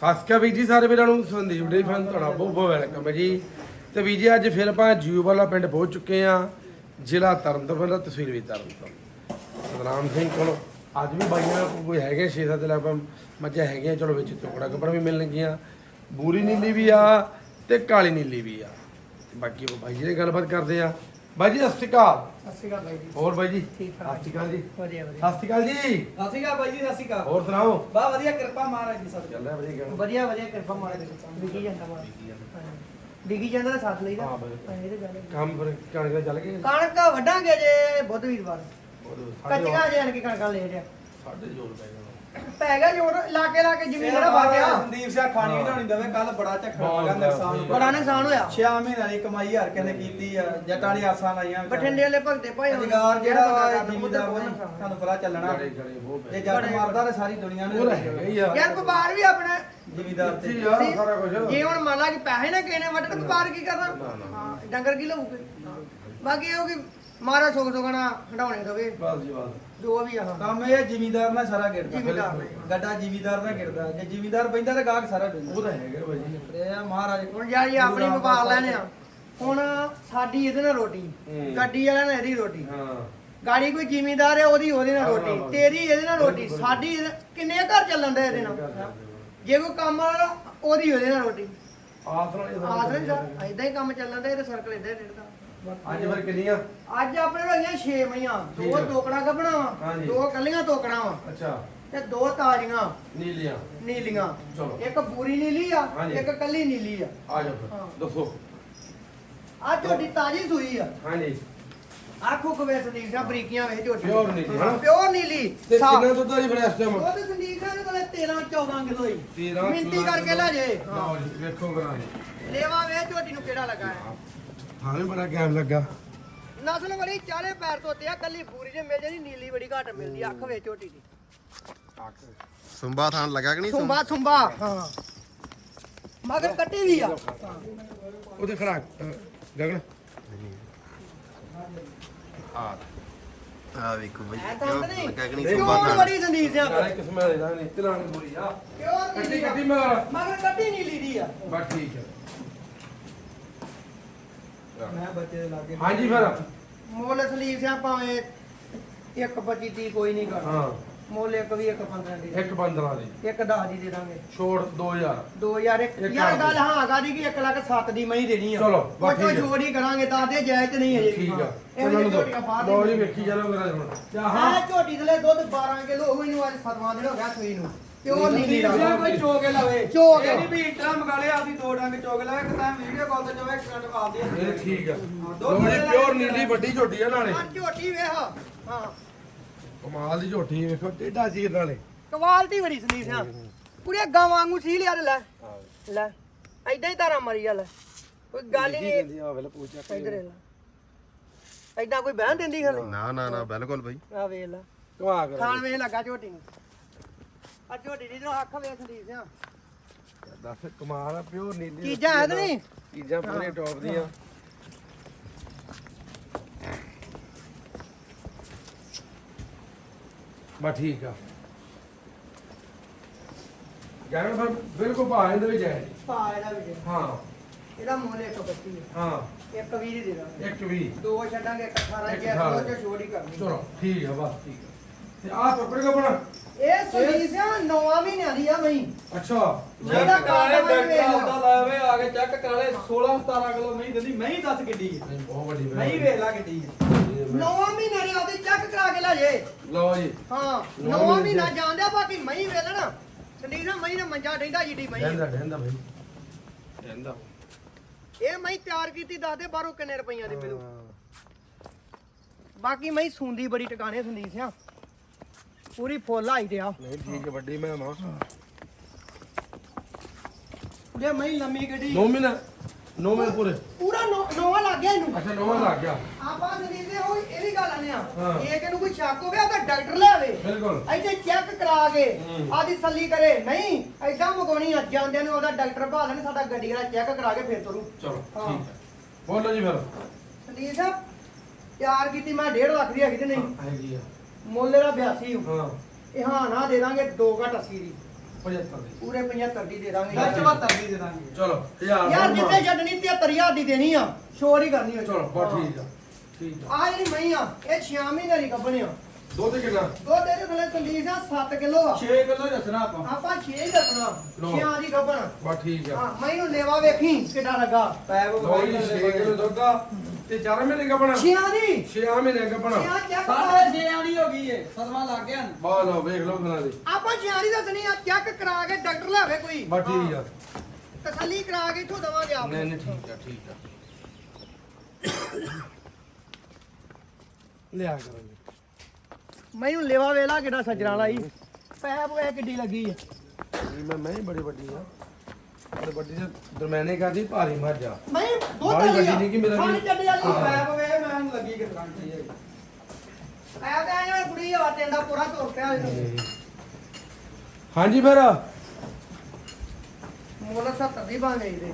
ਸਾਸਕਾ ਵੀਰ ਜੀ, ਸਾਰੇ ਵੀਰਾਂ ਨੂੰ ਸੰਦੀਪ ਡੇ ਫਨ, ਤੁਹਾਡਾ ਬਹੁਤ ਬਹੁਤ ਵੈਲਕਮ ਹੈ ਜੀ। ਤੇ ਵੀ ਜੀ, ਅੱਜ ਫਿਰ ਆਪਾਂ ਜੀਓ ਵਾਲਾ ਪਿੰਡ ਪਹੁੰਚ ਚੁੱਕੇ ਆ ਜ਼ਿਲ੍ਹਾ ਤਰਨਤਾਰਨ ਦਾ, ਤਸਵੀਰ ਵੀ ਤਰਨਤਾਰਨ ਸਤਨਾਮ ਸਿੰਘ ਕੋਲ। ਅੱਜ ਵੀ ਬਾਈਆਂ ਕੋਈ ਹੈਗੇ 6-7 ਲੱਖ ਮੱਝਾਂ ਹੈਗੀਆਂ, ਚਲੋ ਵਿੱਚ ਟੁਕੜਾ ਕੱਪੜਾ ਵੀ ਮਿਲਣਗੀਆਂ ਬੂਰੀ ਨੀਲੀ ਵੀ ਆ ਤੇ ਕਾਲੀ ਨੀਲੀ ਵੀ ਆ। ਬਾਕੀ ਉਹ ਬਾਈ ਜੀ ਨਾਲ ਗੱਲਬਾਤ ਕਰਦੇ ਆ ਬਾਈ ਜੀ ਸਤਿ ਸ਼੍ਰੀ ਅਕਾਲ। ਸਤਿ ਸ਼੍ਰੀ ਅਕਾਲ ਬਾਈ ਜੀ। ਹੋਰ ਬਾਈ ਜੀ? ਠੀਕ ਠਾਕ। ਸਤਿ ਸ਼੍ਰੀ ਅਕਾਲ ਜੀ। ਵਧੀਆ ਵਧੀਆ। ਸਤਿ ਸ਼੍ਰੀ ਅਕਾਲ ਜੀ। ਸਤਿ ਸ਼੍ਰੀ ਅਕਾਲ ਬਾਈ ਜੀ ਸਤਿ ਸ਼੍ਰੀ ਅਕਾਲ। ਹੋਰ ਸੁਣਾਓ? ਬਾ ਵਧੀਆ ਕਿਰਪਾ ਮਹਾਰਾਜ ਜੀ ਸਭ ਚੱਲ ਰਿਹਾ ਵਧੀਆ ਗੱਲ। ਵਧੀਆ ਵਧੀਆ ਕਿਰਪਾ ਮਾਰੇ ਦੇ। ਵਿਕੀ ਜਾਂਦਾ ਮਾਰ ਵਿਕੀ ਜਾਂਦਾ। ਤਾਂ ਸਾਥ ਲਈਦਾ। ਹਾਂ, ਬਿਲਕੁਲ। ਹਾਂ, ਇਹ ਤਾਂ ਗੱਲ ਹੈ। ਕੰਮ ਫਿਰ ਕਣਕ ਦਾ ਚੱਲ ਗਿਆ ਕਣਕ ਵੱਢਾਂਗੇ ਜੇ ਬੁੱਧ ਵੀਰਵਾਰ ਕੱਚੀਆਂ ਜੇ ਅਣਕੀ ਕਣਕਾਂ ਲੈ ਰਿਆ ਸਾਡੇ ਜੋਰ ਪੈ ਗਿਆ। ਪੈ ਗਿਆ ਜੋਰ ਲਾਕੇ ਲਾਕੇ ਜ਼ਮੀਨ ਜਿਹੜਾ ਬਾਤ ਵਾਗਿਆ ਸੰਦੀਪ ਸਿੰਘ ਖਾਣੀ ਵੀ ਢਾਣੀ ਦਵੇ ਕੱਲ ਬੜਾ ਝੱਖੜ ਬਹੁਤ ਲੱਗਾ ਨੁਕਸਾਨ। ਬੜਾ ਨੁਕਸਾਨ ਹੋਇਆ। 6 ਮਹੀਨਿਆਂ ਦੀ ਕਮਾਈ ਹਰ ਕਹਿੰਦੇ ਕੀਤੀ ਆ ਜੱਟਾਂ ਦੀ ਆਸਾਂ ਲਾਈਆਂ। ਬਠਿੰਡੇ ਵਾਲੇ ਭਗਤੇ ਭਾਈ ਹੁਣ ਅਧਿਕਾਰ ਜਿਹੜਾ ਵਾ ਬੰਦਾ ਕਰਦਾ, ਜ਼ਿਮੀਦਾਰ ਵਾ ਨੁਕਸਾਨ। ਤੁਹਾਨੂੰ ਪਤਾ ਚੱਲਣਾ। ਗੜੇ ਗੜੇ ਬਹੁਤ ਜੇ ਪੈ ਜੱਟ ਮਰਦਾ ਤੇ ਸਾਰੀ ਦੁਨੀਆ ਉਹ ਨੂੰ। ਹੈਗਾ ਹੀ ਆ। ਯਾਰ ਵਪਾਰ ਵੀ ਆਪਣਾ। ਜ਼ਿਮੀਦਾਰ ਤੇ। ਇੱਥੇ ਯਾਰ ਸਾਰਾ ਕੁਝ ਜੇ ਹੁਣ ਮੰਨ ਲਾ ਕਿ ਪੈਸੇ ਨਾ ਕਿਸੇ ਨੇ ਵੱਢ ਤੇ ਵਪਾਰ ਕੀ ਨਾ, ਕਰਨਾ ਨਾ। ਹਾਂ ਡੰਗਰ ਕੀ ਲਊਗੇ? ਬਾਕੀ ਇਹ ਹੋ ਕਿ ਮਾਰਾ ਸੁਖ ਸੁਖਣਾ ਹਟਾਉਣੇ ਦਵੇ ਬਸ ਜੀ ਬਸ। ਜੋ ਵੀ ਆ। ਕੰਮ ਇਹ ਜ਼ਿਮੀਦਾਰ ਨਾਲ ਸਾਰਾ ਗਿਰਦਾ ਜ਼ਿਮੀਦਾਰ ਨਾਲ। ਗੱਡਾ ਜ਼ਿਮੀਦਾਰ ਨਾਲ ਗਿਰਦਾ ਜੇ ਜ਼ਿਮੀਦਾਰ ਬੈਂਦਾ ਤੇ ਗਾਹਕ ਸਾਰਾ ਉਹ ਬੈਂਦਾ ਤਾਂ ਹੈਗਾ ਬਾਈ ਜੀ। ਤੇ ਇਹ ਮਹਾਰਾਜ। ਹੁਣ ਯਾਰ ਇਹ ਆਪਣੀ ਵਪਾਰ ਲੈਣੇ ਆ। ਹੁਣ ਸਾਡੀ ਇਹਦੇ ਨਾਲ ਰੋਟੀ। ਹੂੰ। ਗੱਡੀ ਵਾਲਿਆਂ ਨਾਲ ਇਹਦੀ ਰੋਟੀ। ਹਾਂ। ਗਾੜੀ ਕੋਈ ਜ਼ਿਮੀਂਦਾਰ ਹੈ ਉਹਦੀ ਉਹਦੇ ਨਾਲ ਹਾਂ, ਰੋਟੀ। ਤੇਰੀ ਇਹਦੇ ਨਾਲ ਰੋਟੀ। ਸਾਡੀ ਇਹਦੇ- ਕਿੰਨੇ ਘਰ ਚੱਲਣ ਦੇ ਇਹਦੇ ਨਾਲ? ਜੇ ਕੋਈ ਕੰਮ ਵਾਲਾ ਉਹਦੀ ਉਹਦੇ ਨਾਲ ਰੋਟੀ। ਆਸ ਨਾਲ ਹੀ ਕੰਮ ਚੱਲਣ ਦੇ ਇਹਦੇ ਸਰਕਲ ਇਦਾਂ ਹੀ ਰਹਿੰਦਾ। ਅੱਜ ਫਿਰ ਕਿੰਨੀਆਂ? ਅੱਜ ਆਪਣੇ ਹੋਈਆਂ 6 ਮਈਆਂ ਠੀਕ ਦੋ ਆ। ਟੋਕੜਾ ਕੱਢਣਾ ਵਾ। ਹਾਂਜੀ। ਦੋ ਕੱਲੀਆਂ ਟੋਕੜਾ ਵਾ। ਅੱਛਾ। ਤੇ ਦੋ ਤਾਜ਼ੀਆਂ। ਨੀਲੀਆਂ। ਨੀਲੀਆਂ। ਚਲੋ। ਇੱਕ ਪੂਰੀ ਨੀਲੀ ਆ ਹਾਂਜੀ। ਇੱਕ ਕੱਲੀ ਨੀਲੀ ਆ। ਆ ਜਾਓ ਫਿਰ। ਹਾਂ। ਦੱਸੋ। ਆ ਝੋਟੀ ਤਾਜ਼ੀ ਸੂਈ ਆ। ਹਾਂਜੀ। ਆਖੋ ਕਵੇ ਸੰਦੀਪ ਸਾਹਿਬ ਬਰੀਕੀਆਂ ਵੇਖ ਝੋਟੀ Pure ਨੀਲੀ, ਹਨਾ? ਪਿਓਰ ਨੀਲੀ। ਤੇ ਸਾਫ਼। ਕਿੰਨਾ ਦੁੱਧ ਆ ਜੀ ਫਿਰ ਇਸ ਟਾਈਮ ਉਹ ਤੇ ਸੰਦੀਪ ਦੇ ਕੋਲੇ 13 14 ਕਿਲੋ ਹੀ 13 ਮਿੰਤੀ ਕਰਕੇ ਲੈ ਜੇ। ਲਓ ਜੀ ਵੇਖੋ ਕਰਾਂ ਲੇਵਾ ਵੇ ਝੋਟੀ ਨੂੰ ਕਿਹੜਾ ਲੱਗਾ ਹੈ। ਹਾਂ ਵੀ ਬੜਾ ਕੈਮ ਲੱਗਾ। ਨਸਲ ਬੜੀ ਚਾਲੇ ਪੈਰ ਤੋਂ ਤੇ ਆ ਕੱਲੀ ਪੂਰੀ ਜੇ ਮਿਲ ਜਾਂਦੀ ਨੀਲੀ ਬੜੀ ਘੱਟ ਮਿਲਦੀ ਅੱਖ ਵੇ ਝੋਟੀ ਦੀ। ਸੁੰਬਾ ਥਾਨ ਲੱਗਾ ਕਿ ਨਹੀਂ ਸੁੰਬਾ ਸੁੰਬਾ? ਹਾਂ। ਮਗਰ ਕੱਟੀ ਵੀ ਆ। ਉਹਦੇ ਅ, ਗਗਨ। ਆ ਆ ਵੇਖੋ ਬਈ ਐ ਤਾਂ ਨਹੀਂ। ਲੱਗਾ ਕਿ ਨਹੀਂ ਸੁੰਬਾ ਪਿਓਰ ਥਾਨ ਬੜੀ ਸੰਦੀਪ ਸਿੰਘ ਨਾਲੇ ਕਿਸਮਤ ਦਾ ਨਹੀਂ ਤਿਲਾਂ ਦੀ ਬੁਰੀ ਆ। ਪਿਓਰ ਕੱਟੀ ਨੀਲੀ? ਆ। ਕੱਟੀ ਮਗਰ। ਮਗਰ ਕੱਟੀ ਨੀਲੀ ਦੀ ਆ। ਬਸ ਠੀਕ ਹੈ ਮੈਂ ਬੱਚੇ ਦੇ ਲਾਗੇ ਹਾਂਜੀ ਫਿਰ। ਮੁੱਲ ਸੰਦੀਪ ਸਿੰਘ ਭਾਵੇਂ ਇੱਕ 25 ਦੀ ਕੋਈ ਨਹੀਂ ਕਰਦਾ। ਹਾਂ। ਮੁੱਲ ਇੱਕ ਵੀ ਇੱਕ 15 ਦੀ। ਇੱਕ 15 ਦੀ। ਇੱਕ 10 ਦੀ ਦੇ ਦਾਂਗੇ। ਛੋੜ 2000 2000 ਇੱਕ ਇੱਕ ਯਾਰ ਗੱਲ ਹਾਂ ਗਾਦੀ ਕੀ 1 ਲੱਖ 7 ਦੀ ਮਹੀਂ ਦੇਣੀ ਆ। ਚਲੋ, ਬਸ ਉਹ ਠੀਕ ਹੈ। ਜੋੜ ਹੀ ਕਰਾਂਗੇ ਤਾਂ ਤੇ ਜਾਇਜ਼ ਤੇ ਨਹੀਂ ਅਜੇ ਵੀ। ਠੀਕ ਆ। ਇਹੋ ਜਿਹੀ ਝੋਟੀਆਂ ਬਾਅਦ ਲਓ ਜੀ ਵੇਖੀ ਚਲੋ ਮੇਰਾ ਹੁਣ। ਹਾਂ ਹਾਂ। ਝੋਟੀ ਦੇ ਲਈ ਦੁੱਧ 12 ਕਿਲੋ ਹੋਈ ਨੂੰ ਅੱਜ 7ਵਾਂ ਦਿਨ ਹੋ ਗਿਆ ਸੂਈ ਨੂੰ। ਤੇ ਉਹ ਨੀਲੀ ਕੋਈ ਚੋਗ ਲਵੇ ਚੋਗ। ਇਹ ਨਹੀਂ ਵੀ ਇਤਰਾ ਮੰਗਾ ਲਿਆ ਆਪਦੀ ਦੋ ਡੰਗ ਚੋਗ ਲਵੇ ਕਿ ਤਾਂ ਵੀਡੀਓ ਕਾਲ ਤੇ ਜਾਵੇ ਕਰੰਟ ਪਾ ਦੇ ਇਹ ਠੀਕ ਆ। ਦੋ ਲਓ ਜੀ ਕਿੱਲੇ ਪਿਓਰ ਲੱਗੇ ਨੀਲੀ ਵੱਡੀ ਝੋਟੀ ਆ ਨਾਲੇ। ਹਾਂ ਝੋਟੀ ਵੇਖ। ਹਾਂ। ਕਮਾਲ ਦੀ ਝੋਟੀ ਵੇਖੋ ਟੇਢਾ ਚੀਰ ਨਾਲੇ। ਕੁਆਲਿਟੀ ਬੜੀ ਸੰਦੀਪ ਸਿੰਘ ਪੂਰੇ ਗਾਂ ਵਾਂਗੂ ਸੀ ਲਿਆ ਤੇ ਲੈ ਲੈ ਐਦਾਂ ਹੀ ਧਾਰਾ ਮਰੀ ਆ ਲੈ। ਕੋਈ ਗੱਲ ਹੀ ਨਹੀਂ। ਆ ਵੇਲੇ ਪੁੱਛਿਆ ਇੱਧਰ ਇਹ ਲੈ। ਐਦਾਂ ਕੋਈ ਬਹਿਣ ਦਿੰਦੀ ਖਲੇ ਨਾ ਨਾ ਨਾ ਬਿਲਕੁਲ ਬਈ। ਆ ਵੇਖ ਲੈ। ਕਮਾ ਕਰ। ਖਾਣ ਵੇਖ ਲੱਗਾ ਝੋਟੀ ਨੂੰ। ਆ ਝੋਟੀ ਦੀ ਜੋ ਅੱਖ ਵੇਖ ਸੰਦੀਪ ਸਿੰਘ ਦੱਸ ਕਮਾਲ ਆ ਪਿਓਰ ਨੀਲੀ ਚੀਜ਼ਾਂ ਹੈ ਤੇ ਨਹੀਂ? ਚੀਜ਼ਾਂ ਪੂਰੇ ਟੌਪ ਦੀਆਂ। ਬਾ ਠੀਕ ਆ। ਗਾਣਾ ਫਿਰ ਬਿਲਕੁਲ ਭਾਅ ਦੇ ਵਿੱਚ ਹੈ। ਪਾ ਇਹਦਾ ਵੀ ਦੇ। ਹਾਂ। ਇਹਦਾ ਮੁੱਲ ਹੈ। ਹਾਂ ਦੀ ਦੇ ਦਾਂਗੇ। ਇੱਕ ਵੀ ਦੋ ਛੱਡਾਂਗੇ ਇੱਕ 18 ਇੱਕ ਜੇ ਅਠਾਰਾਂ। ਸੋ ਚ ਛੋੜ ਹੀ ਕਰਨੀ। ਚਲੋ ਠੀਕ ਆ ਬਸ ਠੀਕ ਆ। ਤੇ ਆਹ ਟੋਕਰੇ ਕੋ ਬਣਾ? ਇਹ ਸੰਦੀਪ ਸਿੰਘ ਨੌਵਾਂ ਮਹੀਨਿਆਂ ਦੀ ਆ ਮਈ ਅੱਛਾ। ਜਿਹੜਾ ਕਾਲਾ ਕਾਲੇ ਵੇਖ ਲਾ। ਡਾਕਟਰ ਦਾ ਲਾਵੇ ਆ ਕੇ ਚੈੱਕ ਕਰਾ ਲੈ 16 17 ਕਿਲੋ ਨਹੀਂ ਦਿੰਦੀ ਮੈਂ ਹੀ ਦੱਸ ਕਿੱਡੀ ਹੈ ਨਹੀਂ, ਬਹੁਤ ਵੱਡੀ ਮੈਂ ਹੀ ਵੇਖ ਲਾ ਕਿੱਡੀ ਹੈ ਨੌਵਾਂ ਮਹੀਨਿਆਂ ਦੀ ਆਦੀ ਚੈੱਕ ਕਰਾ ਕੇ ਲੈ ਜੇ। ਲਓ ਜੀ। ਹਾਂ ਨੌਵਾਂ ਨੌਵਾਂ ਮਹੀਨੇ ਮਹੀਨਾ ਜਾਂਦਿਆ ਬਾਕੀ ਵੇਲਣਾ ਸੰਦੀਪ ਨੇ ਮੰਜਾ ਡੈਂਦਾ ਜਿੱਡੀ ਭਾਈ ਇਹ ਮਈ ਤਿਆਰ ਕੀਤੀ ਦੱਸ ਦੇ ਬਾਹਰੋਂ ਕਿੰਨੇ ਰੁਪਈਆਂ ਦੀ ਮਿਲੂ। ਬਾਕੀ ਮਈ ਸੁੰਦੀ ਬੜੀ ਟਿਕਾਣੇ ਸੰਦੀਪ ਸਿੰਘ। ਪੂਰੀ ਫੁੱਲ ਆਈ ਆ। ਨਹੀਂ ਠੀਕ ਹੈ ਵੱਡੀ ਮੈਂ ਮਾਂ ਜੇ ਮਈ ਲੰਮੀ ਗੱਡੀ 9 ਮਹੀਨੇ 9 ਮਹੀਨੇ ਪੂਰੇ। ਪੂਰਾ ਨੌ- ਨੌਵਾਂ ਲੱਗ ਗਿਆ ਇਹਨੂੰ। ਅੱਛਾ ਨੌਵਾਂ ਲੱਗ ਗਿਆ। ਆਪਾਂ ਸੰਦੀਪ ਦੇ ਉਹ ਇਹ ਵੀ ਗੱਲ ਆਨੇ ਆ। ਹਾਂ। ਇਹ ਕਿ ਨੂੰ ਕੋਈ ਸ਼ੱਕ ਹੋ ਗਿਆ ਤਾਂ ਡਾਕਟਰ ਲਿਆਵੇ ਬਿਲਕੁਲ। ਇੱਥੇ ਚੈੱਕ ਕਰਾ ਕੇ ਹੂੰ। ਆਦੀ ਸੱਲੀ ਕਰੇ। ਨਹੀਂ ਐਦਾਂ ਮਗਾਉਣੀ ਆ ਜਾਂਦਿਆਂ ਨੂੰ ਉਹਦਾ ਡਾਕਟਰ ਭਾਲ ਲੈਣ ਸਾਡਾ ਗੱਡੀ ਵਾਲਾ ਚੈੱਕ ਕਰਾ ਕੇ ਫੇਰ ਤੁਰੂ। ਚਲੋ ਹਾਂ। ਠੀਕ ਹੈ ਬੋਲੋ ਜੀ ਫਿਰ। ਸੰਦੀਪ ਸਾਹਿਬ ਤਿਆਰ ਕੀਤੀ ਮੈਂ 1.5 ਲੱਖ ਦੀ ਹੈਗੀ ਤੇ ਨਹੀਂ। ਹੈਗੀ ਆ। ਮੁੱਲ ਇਹਦਾ 82 ਹਾਂ। ਇਹ ਹਾਂ। ਨਾ ਦੇ ਦਾਂਗੇ 2 ਘਟ 80 ਦੀ। 75 ਦੀ। ਪੂਰੇ 75 ਦੀ ਦੇ ਦਾਂਗੇ। ਲੈ 74 ਦੀ ਦੇ ਦਾਂਗੇ। ਚਲੋ 1000 ਯਾਰ ਜਿੱਥੇ ਛੱਡਣੀ 73000 ਦੀ ਦੇਣੀ ਆ। ਸ਼ੋਰ ਹੀ ਕਰਨੀ ਆ। ਚਲੋ ਬਸ ਠੀਕ ਆ। ਠੀਕ ਆ। ਆ ਜਿਹੜੀ ਮਈ ਆ ਇਹ 6 ਮਹੀਨੇ ਦੀ ਗੱਭਣੀ ਆ। ਦੁੱਧ ਕਿੰਨਾ? ਦੁੱਧ ਇਹਦੇ ਥੱਲੇ ਆ 7 ਕਿਲੋ ਆ। 6 ਕਿਲੋ ਹੀ ਦੱਸਣਾ ਆਪਾਂ। ਆਪਾਂ 6 ਹੀ ਦੱਸਣਾ ਲਓ। 6 ਦੀ ਗੱਭਣ ਬਸ ਠੀਕ ਆ। ਹਾਂ ਮੈਂ ਇਹਨੂੰ ਲੇਵਾ ਵੇਖੀ ਕਿੱਡਾ ਲੱਗਾ। ਪੈਪ ਲੋ ਜੀ 6 ਕਿਲੋ ਦੁੱਧ ਆ। ਤੇ 4 ਮਹੀਨੇ ਕਪਣਾ 6 ਦੀ 6 ਮਹੀਨੇ ਕਪਣਾ 6 ਚੈੱਕ ਸਾਢੇ 6 ਆਣੀ ਹੋ ਗਈ ਏ ਸਦਮਾ ਲੱਗ ਗਿਆ। ਬਾ ਲਓ ਵੇਖ ਲਓ ਕਿੰਨਾ ਦੀ। ਆਪਾਂ 6 ਦੀ ਦੱਸਣੀ ਆ ਚੈੱਕ ਕਰਾ ਕੇ ਡਾਕਟਰ ਲਾਵੇ ਕੋਈ। ਬਸ ਠੀਕ ਆ। ਤਸੱਲੀ ਕਰਾ ਕੇ ਇਥੋਂ ਦਵਾਂਗੇ ਆਪ। ਨਹੀਂ ਨਹੀਂ ਠੀਕ ਆ ਠੀਕ ਆ। ਲਿਆ ਕਰਾਂਗੇ ਮੈਨੂੰ ਲੇਵਾ ਵੇਲਾ ਕਿੱਡਾ ਸੱਜਣਾ ਲਾਈ। ਪੈਪ ਵੇ ਕਿੱਡੀ ਲੱਗੀ ਆ। ਮੈਂ ਮੈਂ ਹੀ ਬੜੀ ਵੱਡੀ ਆ। ਤੇ ਵੱਡੀ ਤੇ ਦਰਮਿਆਨੇ ਕਰਦੀ ਭਾਰੀ ਮੱਝ ਮੈਂ ਦੁੱਧ ਬਾਹਲੀ ਵੱਡੀ ਨਹੀਂ ਕਿ ਮੇਰਾ ਵੀ- ਖਾਣੀ ਚੱਡੀ ਹਾਂ। ਪੈਪ ਵੇ ਮੈਨੂੰ ਲੱਗੀ ਕਿ ਗਰੰਟੀ ਹੈ ਐ ਤੇ ਆਇਆ ਕੁੜੀ ਆ ਤੇਂਦਾ ਪੂਰਾ ਤੁਰ ਪਿਆ ਇਹਨੂੰ। ਹਾਂਜੀ ਫਿਰ ਮੁੱਲ 70 ਦੀ ਬਣ ਗਈ ਦੇ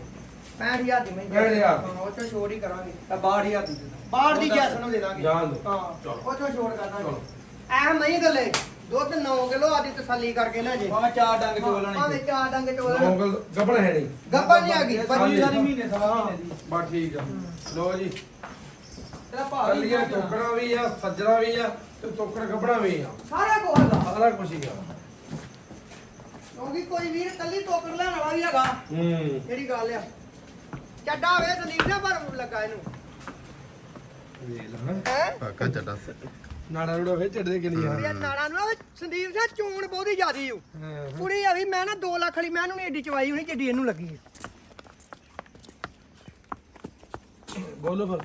65000 ਦੀ ਮੈਂ 65,000 ਹਾਂ ਉਹ ਚੋਂ ਛੋੜ ਹੀ ਕਰਾਂਗੇ ਤਾਂ 62000 ਦੀ ਦੇ। ਬਾਹਰ ਦੀ ਜੈਸ ਨੂੰ ਦੇ ਦਾਂਗੇ ਜਾਣ ਦਿਓ। ਹਾਂ ਚਲੋ। ਉਹ ਚੋਂ ਛੋੜ ਕਰ ਚਲੋ। ਦਾਂਗੇ ਐ ਮਹੀਂ ਗੱਲੇ ਦੁੱਧ 9 ਕਿਲੋ ਆਦੀ ਤਸੱਲੀ ਕਰਕੇ ਲੈ ਜੇ। ਭਾਵੇਂ ਚਾਰ ਡੰਗ ਚੋਲ ਭਾਵੇਂ ਲੈਣੇ ਚਾਰ ਡੰਗ ਚੋਲ। ਮੋਗਲ ਗੱਬਣ ਹੈ ਨਹੀਂ। ਗੱਪਾ ਨਹੀਂ ਆ ਗਈ ਪੰਜੀ ਸਾਰੀ ਮਹੀਨੇ ਸਵਾ ਮਹੀਨੇ ਦੀ। ਬਸ ਠੀਕ ਆ। ਲੋ ਜੀ। ਤੇਰਾ ਭਾਅ ਵੀ ਕੱਲੀਆਂ ਟੋਕਰਾਂ ਵੀ ਆ ਸੱਜਣਾ ਵੀ ਆ ਤੇ ਟੋਕਰ ਗੱਬਣਾ ਵੀ ਆ। ਸਾਰਾ ਕੋਲ ਦਾ ਸਾਰਾ ਕੁਝ ਹੀ ਆ। ਕਿਉਂਕਿ ਕੋਈ ਵੀਰ ਕੱਲੀ ਟੋਕਰ ਲੈਣ ਵਾਲਾ ਵੀ ਹੈਗਾ। ਹੂੰ। ਜਿਹੜੀ ਗੱਲ ਆ। ਚੱਡਾ ਵੇ ਸੰਦੀਪ ਨੇ ਪਰ ਲੱਗਾ ਇਹਨੂੰ। ਵੇਖ ਲਾ ਹੈ? ਕਾਕਾ ਚੱਡਾ। ਨਾੜਾ ਰੂੜਾ ਵੇ ਚੜਦੇ ਕਿੰਨੀ ਆ? ਇਹ ਨਾੜਾ ਨੂੰ ਨਾ ਸੰਦੀਪ ਸਿੰਘ ਚੂਣ ਬਹੁਤੀ ਜ਼ਿਆਦੀ ਓ ਹਾਂ। ਕੁੜੀ ਆ ਵੀ ਮੈਂ ਨਾ 2 ਲੱਖ ਵਾਲੀ ਮੈਂ ਇਹਨੂੰ ਨੀ ਏਡੀ ਚਵਾਈ ਹੋਣੀ ਜਿੱਡੀ ਇਹਨੂੰ ਲੱਗੀ ਹੈ ਬੋਲੋ ਫਿਰ।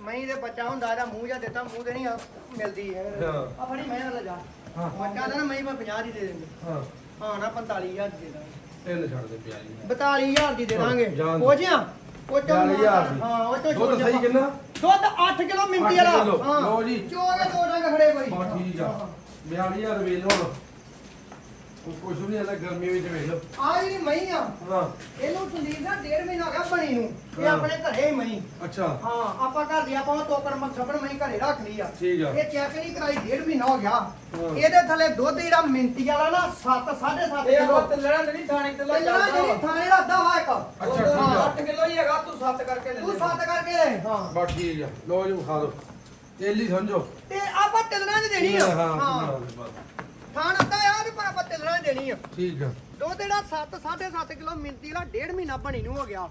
ਮੈਂ ਦੇ ਬੱਚਾ ਹੁੰਦਾ ਇਹਦਾ ਮੂੰਹ ਜਾਂ ਦਿੱਤਾ ਮੂੰਹ ਤੇ ਨਹੀਂ ਆ ਮਿਲਦੀ ਹੈ ਹਾਂ। ਆ ਫੜੀ ਮੈਂ ਨਾਲ ਜਾ। ਹਾਂ। ਬੱਚਾ ਦਾ ਨਾ ਮੈਂ 50 ਦੀ ਦੇ ਦੇਂਗੇ ਹਾਂ। ਹਾਂ ਨਾ 45000 ਦੀ ਦੇ ਦਾਂਗੇ। ਤਿੰਨ ਛੱਡ ਦੇ ਪਿਆਰੀ 42000 ਦੀ ਦੇ ਦਾਂਗੇ। ਜਾਣ। ਉਹ ਜਿਆ ਉਹ ਚੋਂ 42000 ਦੀ। ਹਾਂ ਉਹ ਚੋਂ ਦੁੱਧ ਛੋੜ ਸਹੀ ਕਿੰਨਾ? ਦੁੱਧ 8 ਕਿਲੋ ਮਿੰਟੀ ਅੱਠ ਵਾਲਾ। ਲਓ ਜੀ। ਚੋਗੇ ਦੋ ਡੰਗ ਖੜੇ ਕੋਈ। ਬਸ ਠੀਕ ਆ 42000 ਵੇਚ ਲਓ। ਉਹ ਕੁਛ ਨਹੀਂ ਆਦਾ ਗਰਮੀ ਵਿੱਚ ਵੇਚ ਲਓ। ਆ ਜਿਹੜੀ ਮਈ ਆ ਹਾਂ। ਇਹਨੂੰ ਸੰਦੀਪ ਦਾ ਡੇਢ ਮਹੀਨਾ ਹੋ ਗਿਆ ਬਣੀ ਨੂੰ ਇਹ ਹਾਂ। ਆਪਣੇ ਘਰੇ ਹੀ ਮਈ ਅੱਛਾ। ਹਾਂ ਆਪਾਂ ਘਰ ਦੀ ਆਪਾਂ ਉਹ ਟੋਕਰ ਮੱਖਣ ਮਈ ਘਰੇ ਰੱਖ ਲਈ ਆ। ਠੀਕ ਆ। ਇਹ ਚੈੱਕ ਨਹੀਂ ਕਰਾਈ ਡੇਢ ਮਹੀਨਾ ਹੋ ਗਿਆ। ਹਾਂ। ਇਹਦੇ ਥੱਲੇ ਦੁੱਧ ਜਿਹੜਾ ਮਿੰਤੀ ਵਾਲਾ ਨਾ 7 7.5 ਇਹ ਕਿਲੋ। ਤਲੜਾ ਨਹੀਂ ਥਾਣੇ ਤੇ ਪਹਿਲਾਂ ਜਿਹੜੀ ਥਾਣੇ ਦਾ ਅੱਧਾ ਵਾ ਇੱਕ ਅੱਛਾ, ਠੀਕ ਆ। 8 ਕਿਲੋ ਹੀ ਹੈਗਾ ਤੂੰ 7 ਕਰਕੇ ਲੈ ਤੂੰ ਲੈ। 7 ਕਰਕੇ ਲੈ। ਹਾਂ। ਬਸ ਠੀਕ ਆ। ਲੋ ਜੀ ਖਾ ਲਓ ਤੇਲੀ ਸਮਝੋ। ਤੇ ਆਪਾਂ ਤਿਲਣਾ ਚ ਦੇਣੀ ਆ। ਹਾਂ ਹਾਂ। ਬਸ। ਥਾਣ ਅੱਧਾ ਆ ਤੇ ਪਰ ਆਪਾਂ ਤਿਲਣਾ ਦੇਣੀ ਆ। ਠੀਕ ਆ। ਦੁੱਧ ਜਿਹੜਾ 7 7.5 ਕਿਲੋ ਮਿੰਤੀ ਵਾਲਾ ਡੇਢ ਮਹੀਨਾ ਬਣੀ ਨੂੰ ਹੋ ਗਿਆ।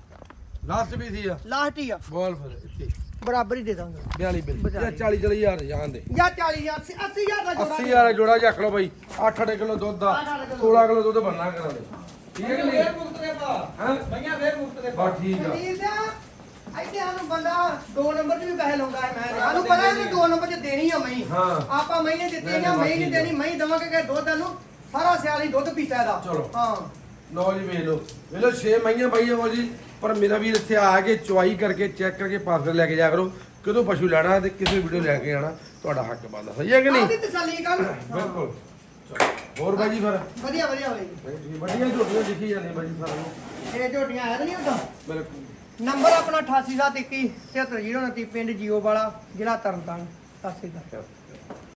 ਲਾਸਟ ਵੀ ਸੀ ਆ। ਲਾਸਟ ਹੀ ਆ। ਬੋਲ ਫਿਰ ਇੱਥੇ। ਬਰਾਬਰ ਹੀ ਦੇ ਦਾਂਗੇ। 42 ਬਿੱਲ। ਇਹ 40 40 ਹਜ਼ਾਰ ਜਾਣ ਦੇ। ਜਾਂ 40000 80000 ਦਾ ਜੋੜਾ 80 ਹਜ਼ਾਰ ਜੋੜਾ ਰੱਖ ਲਓ ਬਾਈ। 8-8 ਕਿਲੋ ਦੁੱਧ ਦਾ ਅੱਠ ਅੱਠ ਕਿੱਲੋ। 16 ਕਿਲੋ ਦੁੱਧ ਬੰਨਾ ਕਰਾਂਗੇ ਠੀਕ ਹੈ ਕਿ ਫੇਰ ਨਹੀਂ? ਮੁਕਤ ਦੇ ਪਾ ਹਾਂ? ਭਈਆ ਫੇਰ ਮੁਕਤ ਦੇ ਪਾ ਠੀਕ ਆ। ਦਾ ਇੱਥੇ ਸਾਨੂੰ ਬੰਦਾ ਦੋ ਨੰਬਰ 'ਚ ਵੀ ਪੈਸੇ ਲਾਉਂਦਾ ਹੈ ਮੈਂ। ਸਾਨੂੰ ਪਤਾ ਇਹਨੇ ਦੋ ਨੰਬਰ 'ਚ ਦੇਣੀ ਆ ਮਈ ਹਾਂ। ਆਪਾਂ ਮਈ ਨੇ ਦਿੱਤੀ ਨਹੀਂ, ਨਾ ਮਈ ਨਹੀਂ, ਦੇਣੀ ਮਈ ਦਵਾਂਗੇ ਕਿ ਦੁੱਧ ਨੂੰ ਸਾਰਾ ਸਿਆਲੀ ਦੁੱਧ ਪੀਤਾ ਇਹਦਾ। ਚਲੋ। ਹਾਂ। ਲਓ ਜੀ ਵੇਖ ਲਓ। ਵੇਖ ਲਓ 6 ਮਹੀਆਂ ਬਾਈਆਂ ਹੋ ਜੀ। ਪਰ ਮੇਰਾ ਵੀਰ ਇੱਥੇ ਆ ਕੇ ਚੁਆਈ ਕਰਕੇ ਚੈੱਕ ਕਰਕੇ ਪਾਸਵਰਡ ਲੈ ਕੇ ਜਾ ਕਰੋ। ਕਦੋਂ ਪਸ਼ੂ ਲੈਣਾ ਤੇ ਕਿਸੇ ਵੀਡੀਓ ਲੈ ਕੇ ਆਣਾ ਤੁਹਾਡਾ ਹੱਕ ਬਣਦਾ। ਸਹੀ ਹੈ ਕਿ ਆਦੀ ਨਹੀਂ ਤਸੱਲੀ ਕਰ। ਬਿਲਕੁਲ। ਚਲੋ ਹੋਰ ਬਾਈ ਜੀ ਫਿਰ? ਵਧੀਆ ਵਧੀਆ ਹੋਈ ਵੱਡੀਆਂ ਝੋਟੀਆਂ ਦਿਖੀ ਜਾਂਦੀਆਂ ਬਾਈ ਜੀ ਸਾਨੂੰ ਇਹ ਝੋਟੀਆਂ ਹੈ ਤਾਂ ਨਹੀਂ ਹੁੰਦਾ ਬਿਲਕੁਲ। ਨੰਬਰ ਆਪਣਾ 8871 73029 ਪਿੰਡ ਜੀਓ ਵਾਲਾ ਜ਼ਿਲ੍ਹਾ ਤਰਨਤਾਰਨ। ਸਤਿ ਸ਼੍ਰੀ ਅਕਾਲ।